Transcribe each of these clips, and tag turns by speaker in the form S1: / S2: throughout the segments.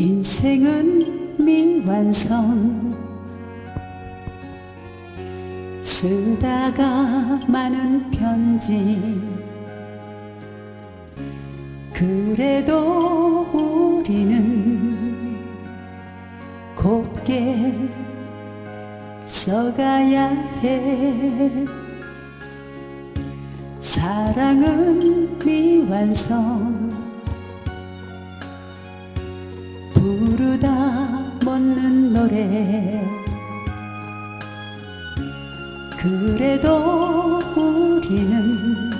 S1: 인생은 미완성. 쓰다가 많은 편지. 그래도 우리는 곱게 써가야 해. 사랑은 미완성 묻는 노래. 그래도 우리는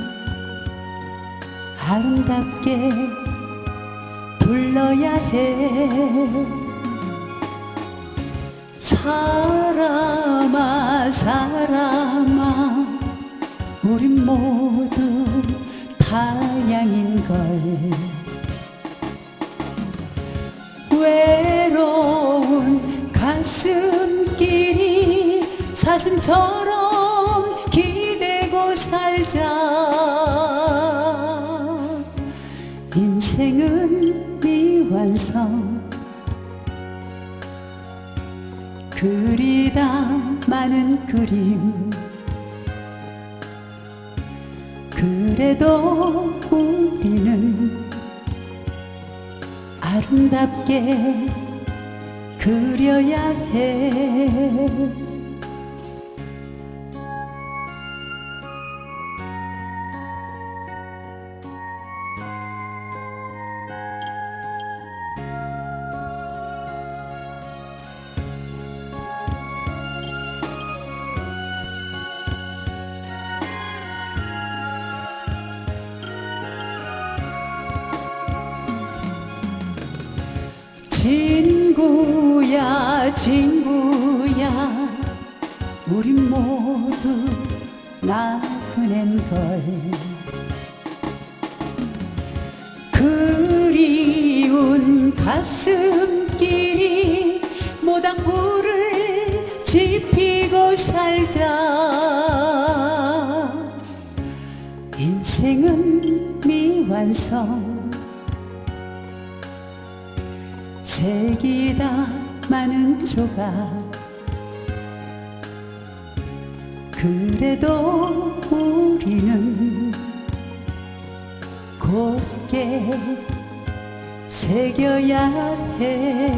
S1: 아름답게 불러야 해. 사람아 사람아 우린 모두 타양인걸 가슴길이 사슴처럼 기대고 살자. 인생은 미완성. 그리다 많은 그림. 그래도 우리는 아름답게 그려야 해 친구야 친구야. 우린 모두 나그넨 걸. 그리운 가슴길이 모닥불을 지피고 살자. 인생은 미완성 색이다 많은 조각. 그래도 우리는 곱게 새겨야 해